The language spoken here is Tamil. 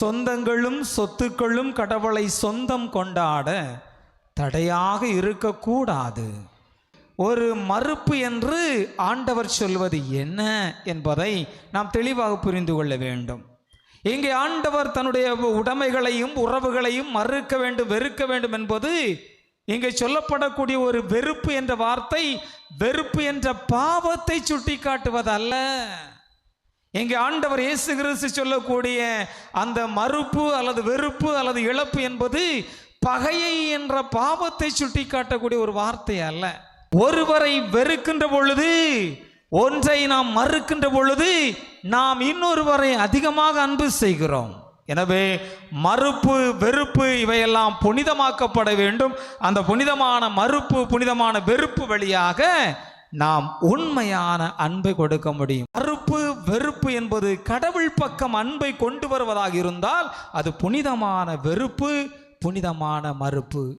சொந்தங்களும் சொத்துக்களும் கடவுளை சொந்தம் கொண்டாட தடையாக இருக்கக்கூடாது. ஒரு மறுப்பு என்று ஆண்டவர் சொல்வது என்ன என்பதை நாம் தெளிவாக புரிந்து கொள்ள வேண்டும். இங்கே ஆண்டவர் தன்னுடைய உடைமைகளையும் உறவுகளையும் மறுக்க வேண்டும் வெறுக்க வேண்டும் என்பது இங்கே சொல்லப்படக்கூடிய ஒரு வெறுப்பு என்ற வார்த்தை வெறுப்பு என்ற பாவத்தை சுட்டி காட்டுவதல்ல இங்கே ஆண்டவர் இயேசு கிறிஸ்து சொல்லக்கூடிய அந்த மறுப்பு அல்லது வெறுப்பு அல்லது இழப்பு என்பது பகையை என்ற பாவத்தை சுட்டி காட்டக்கூடிய ஒரு வார்த்தை அல்ல. ஒருவரை வெறுக்கின்ற பொழுது ஒன்றை நாம் மறுக்கின்ற பொழுது நாம் இன்னொருவரை அதிகமாக அன்பு செய்கிறோம். எனவே மறுப்பு வெறுப்பு இவையெல்லாம் புனிதமாக்கப்பட வேண்டும். அந்த புனிதமான மறுப்பு புனிதமான வெறுப்பு வழியாக நாம் உண்மையான அன்பை கொடுக்க முடியும். வெறுப்பு என்பது கடவுள் பக்கம் அன்பை கொண்டு வருவதாக இருந்தால் அது புனிதமான வெறுப்பு புனிதமான மறுப்பு.